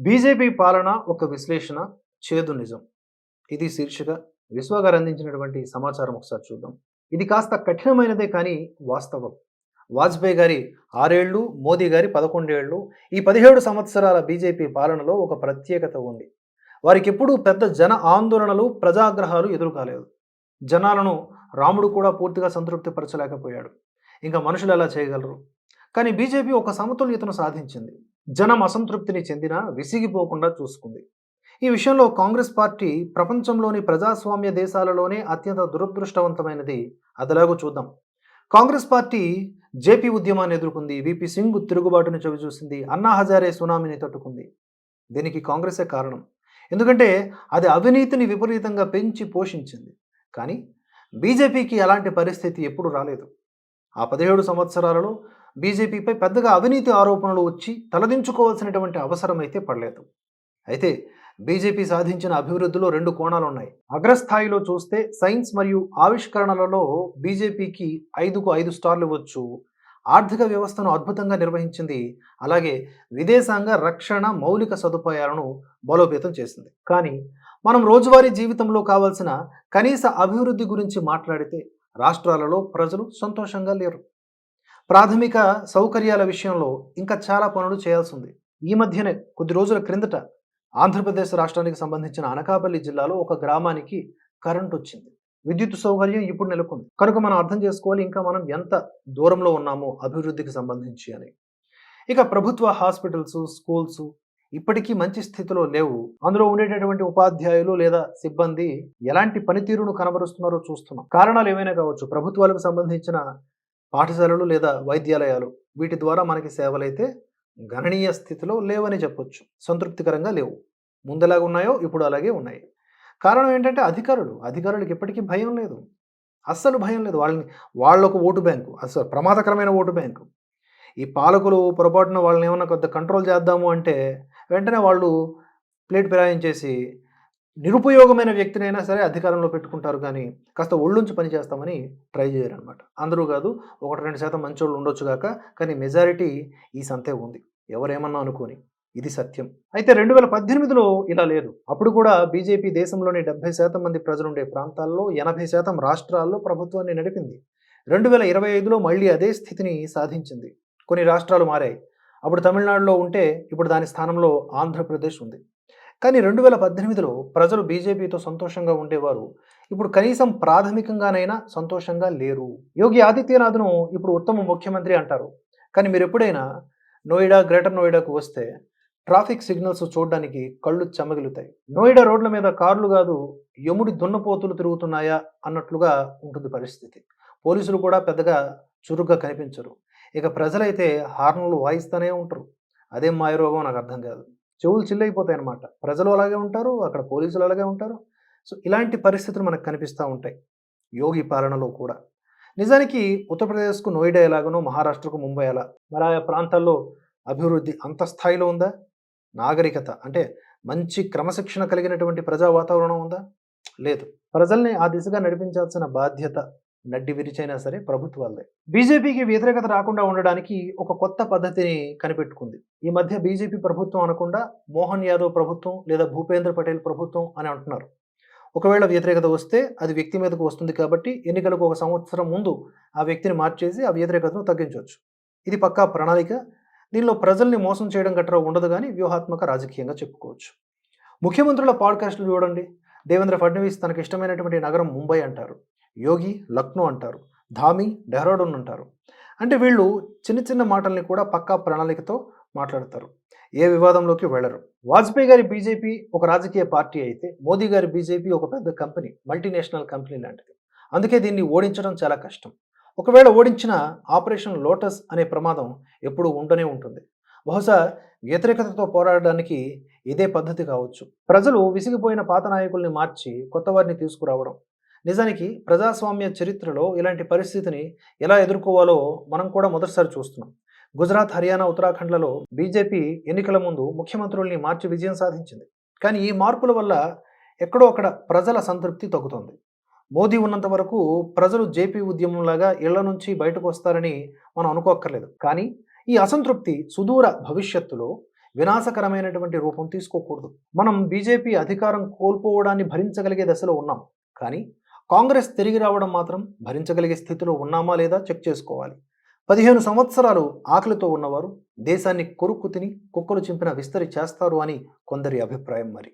BJP పాలన ఒక విశ్లేషణ చేదు నిజం. ఇది శీర్షిక. విశ్వ గారు అందించినటువంటి సమాచారం ఒకసారి చూద్దాం. ఇది కాస్త కఠినమైనదే కానీ వాస్తవం. వాజ్పేయి గారి ఆరేళ్ళు మోదీ గారి పదకొండేళ్ళు ఈ పదిహేడు సంవత్సరాల బీజేపీ పాలనలో ఒక ప్రత్యేకత ఉంది. వారికి ఎప్పుడూ పెద్ద జన ఆందోళనలు ప్రజాగ్రహాలు ఎదురు కాలేదు జనాలను రాముడు కూడా పూర్తిగా సంతృప్తిపరచలేకపోయాడు. ఇంకా మనుషులు ఎలా చేయగలరు? కానీ బీజేపీ ఒక సమతుల్యతను సాధించింది. జనం అసంతృప్తిని చెందిన విసిగిపోకుండా చూసుకుంది. ఈ విషయంలో కాంగ్రెస్ పార్టీ ప్రపంచంలోని ప్రజాస్వామ్య దేశాలలోనే అత్యంత దురదృష్టవంతమైనది. అదిలాగో చూద్దాం. కాంగ్రెస్ పార్టీ జేపీ ఉద్యమాన్ని ఎదుర్కొంది. విపి సింగ్ తిరుగుబాటును చవిచూసింది. అన్నా హజారే సునామీని తట్టుకుంది. దీనికి కాంగ్రెసే కారణం. ఎందుకంటే అది అవినీతిని విపరీతంగా పెంచి పోషించింది. కానీ బీజేపీకి అలాంటి పరిస్థితి ఎప్పుడు రాలేదు. ఆ పదిహేడు సంవత్సరాలలో బీజేపీపై పెద్దగా అవినీతి ఆరోపణలు వచ్చి తలదించుకోవాల్సినటువంటి అవసరం అయితే పడలేదు. అయితే బీజేపీ సాధించిన అభివృద్ధిలో రెండు కోణాలు ఉన్నాయి అగ్రస్థాయిలో చూస్తే సైన్స్ మరియు ఆవిష్కరణలలో బీజేపీకి ఐదుకు ఐదు స్టార్లు ఇవ్వచ్చు ఆర్థిక వ్యవస్థను అద్భుతంగా నిర్వహించింది. అలాగే విదేశాంగ రక్షణ మౌలిక సదుపాయాలను బలోపేతం చేసింది. కానీ మనం రోజువారీ జీవితంలో కావాల్సిన కనీస అభివృద్ధి గురించి మాట్లాడితే రాష్ట్రాలలో ప్రజలు సంతోషంగా లేరు. ప్రాథమిక సౌకర్యాల విషయంలో ఇంకా చాలా పనులు చేయాల్సి ఉంది ఈ మధ్యనే కొద్ది రోజుల క్రిందట ఆంధ్రప్రదేశ్ రాష్ట్రానికి సంబంధించిన అనకాపల్లి జిల్లాలో ఒక గ్రామానికి కరెంట్ వచ్చింది విద్యుత్ సౌకర్యం ఇప్పుడు నెలకొంది. కనుక మనం అర్థం చేసుకోవాలి ఇంకా మనం ఎంత దూరంలో ఉన్నామో అభివృద్ధికి సంబంధించి అని. ఇక ప్రభుత్వ హాస్పిటల్స్ స్కూల్స్ ఇప్పటికీ మంచి స్థితిలో లేవు. అందులో ఉండేటటువంటి ఉపాధ్యాయులు లేదా సిబ్బంది ఎలాంటి పనితీరును కనబరుస్తున్నారో చూస్తున్నాం. కారణాలు ఏమైనా కావచ్చు? ప్రభుత్వాలకు సంబంధించిన పాఠశాలలు లేదా వైద్యాలయాలు వీటి ద్వారా మనకి సేవలైతే గణనీయ స్థితిలో లేవని చెప్పొచ్చు. సంతృప్తికరంగా లేవు. ముందెలాగా ఉన్నాయో ఇప్పుడు అలాగే ఉన్నాయి. కారణం ఏంటంటే అధికారులు అధికారులకు ఎప్పటికీ భయం లేదు. అస్సలు భయం లేదు. వాళ్ళని వాళ్ళకు ఓటు బ్యాంకు అసలు ప్రమాదకరమైన ఓటు బ్యాంకు. ఈ పాలకులు పొరపాటున వాళ్ళని ఏమైనా కొంత కంట్రోల్ చేద్దాము అంటే వెంటనే వాళ్ళు ప్లేట్ ఫిరాయించేసి నిరుపయోగమైన వ్యక్తినైనా సరే అధికారంలో పెట్టుకుంటారు కానీ కాస్త ఒళ్ళుంచి పని చేస్తామని ట్రై చేయరు అనమాట అందరూ కాదు ఒకటి రెండు శాతం మంచోళ్ళు ఉండొచ్చు కాక కానీ మెజారిటీ ఈ సంతే ఉంది. ఎవరేమన్నా అనుకోని ఇది సత్యం. అయితే రెండు వేల పద్దెనిమిదిలో ఇలా లేదు. అప్పుడు కూడా బీజేపీ దేశంలోని డెబ్బై శాతం మంది ప్రజలుండే ప్రాంతాల్లో ఎనభై శాతం రాష్ట్రాల్లో ప్రభుత్వాన్ని నడిపింది. రెండు వేల ఇరవై ఐదులో మళ్ళీ అదే స్థితిని సాధించింది. కొన్ని రాష్ట్రాలు మారాయి. అప్పుడు తమిళనాడులో ఉంటే ఇప్పుడు దాని స్థానంలో ఆంధ్రప్రదేశ్ ఉంది. కానీ రెండు వేల పద్దెనిమిదిలో ప్రజలు బీజేపీతో సంతోషంగా ఉండేవారు. ఇప్పుడు కనీసం ప్రాథమికంగానైనా సంతోషంగా లేరు. యోగి ఆదిత్యనాథ్ను ఇప్పుడు ఉత్తమ ముఖ్యమంత్రి అంటారు. కానీ మీరు ఎప్పుడైనా నోయిడా గ్రేటర్ నోయిడాకు వస్తే ట్రాఫిక్ సిగ్నల్స్ చూడడానికి కళ్ళు చెమగిలుతాయి. నోయిడా రోడ్ల మీద కార్లు కాదు యముడి దున్నపోతులు తిరుగుతున్నాయా అన్నట్లుగా ఉంటుంది పరిస్థితి. పోలీసులు కూడా పెద్దగా చురుగ్గా కనిపించరు. ఇక ప్రజలైతే హార్న్లు వాయిస్తూనే ఉంటారు. అదేం మాయరోగం నాకు అర్థం కాదు. చెవులు చిల్లైపోతాయి అనమాట ప్రజలు అలాగే ఉంటారు అక్కడ పోలీసులు అలాగే ఉంటారు. సో ఇలాంటి పరిస్థితులు మనకు కనిపిస్తూ ఉంటాయి యోగి పాలనలో కూడా. నిజానికి ఉత్తరప్రదేశ్కు నోయిడా ఎలాగనో మహారాష్ట్రకు ముంబై ఎలా మరి ఆయా ప్రాంతాల్లో అభివృద్ధి అంత స్థాయిలో ఉందా? నాగరికత అంటే మంచి క్రమశిక్షణ కలిగినటువంటి ప్రజా వాతావరణం ఉందా? లేదు. ప్రజల్ని ఆ దిశగా నడిపించాల్సిన బాధ్యత నడ్డి విరిచైనా సరే ప్రభుత్వాలదే బీజేపీకి వ్యతిరేకత రాకుండా ఉండడానికి ఒక కొత్త పద్ధతిని కనిపెట్టుకుంది. ఈ మధ్య బీజేపీ ప్రభుత్వం అనకుండా మోహన్ యాదవ్ ప్రభుత్వం లేదా భూపేంద్ర పటేల్ ప్రభుత్వం అని అంటున్నారు. ఒకవేళ వ్యతిరేకత వస్తే అది వ్యక్తి మీదకు వస్తుంది కాబట్టి ఎన్నికలకు ఒక సంవత్సరం ముందు ఆ వ్యక్తిని మార్చేసి ఆ వ్యతిరేకతను తగ్గించవచ్చు. ఇది పక్కా ప్రణాళిక. దీనిలో ప్రజల్ని మోసం చేయడం గట్రా ఉండదు కానీ వ్యూహాత్మక రాజకీయంగా చెప్పుకోవచ్చు. ముఖ్యమంత్రుల పాడ్కాస్ట్లు చూడండి. దేవేంద్ర ఫడ్నవీస్ తనకు ఇష్టమైనటువంటి నగరం ముంబై అంటారు. యోగి లక్నో అంటారు ధామి డెహ్రాడూన్ అంటారు. అంటే వీళ్ళు చిన్న చిన్న మాటల్ని కూడా పక్కా ప్రణాళికతో మాట్లాడతారు. ఏ వివాదంలోకి వెళ్ళరు. వాజ్పేయి గారి బీజేపీ ఒక రాజకీయ పార్టీ అయితే మోదీ గారి బీజేపీ ఒక పెద్ద కంపెనీ మల్టీనేషనల్ కంపెనీ లాంటిది. అందుకే దీన్ని ఓడించడం చాలా కష్టం. ఒకవేళ ఓడించిన ఆపరేషన్ లోటస్ అనే ప్రమాదం ఎప్పుడూ ఉండనే ఉంటుంది. బహుశా వ్యతిరేకతతో పోరాడడానికి ఇదే పద్ధతి కావచ్చు. ప్రజలు విసిగిపోయిన పాత నాయకుల్ని మార్చి కొత్త వారిని తీసుకురావడం నిజానికి ప్రజాస్వామ్య చరిత్రలో ఇలాంటి పరిస్థితిని ఎలా ఎదుర్కోవాలో మనం కూడా మొదటిసారి చూస్తున్నాం. గుజరాత్ హర్యానా ఉత్తరాఖండ్లలో బీజేపీ ఎన్నికల ముందు ముఖ్యమంత్రుల్ని మార్చి విజయం సాధించింది. కానీ ఈ మార్పుల వల్ల ఎక్కడో అక్కడ ప్రజల సంతృప్తి తగ్గుతోంది. మోదీ ఉన్నంత వరకు ప్రజలు జేపీ ఉద్యమంలాగా ఇళ్ళ నుంచి బయటకు వస్తారని మనం అనుకోక్కర్లేదు. కానీ ఈ అసంతృప్తి సుదూర భవిష్యత్తులో వినాశకరమైనటువంటి రూపం తీసుకోకూడదు. మనం బీజేపీ అధికారం కోల్పోవడాన్ని భరించగలిగే దశలో ఉన్నాం. కానీ కాంగ్రెస్ తిరిగి రావడం మాత్రం భరించగలిగే స్థితిలో ఉన్నామా లేదా చెక్ చేసుకోవాలి. పదిహేను సంవత్సరాలు ఆకలితో ఉన్నవారు దేశాన్ని కొరుక్కు తిని కుక్కలు చింపిన విస్తరి చేస్తారు అని కొందరి అభిప్రాయం మరి.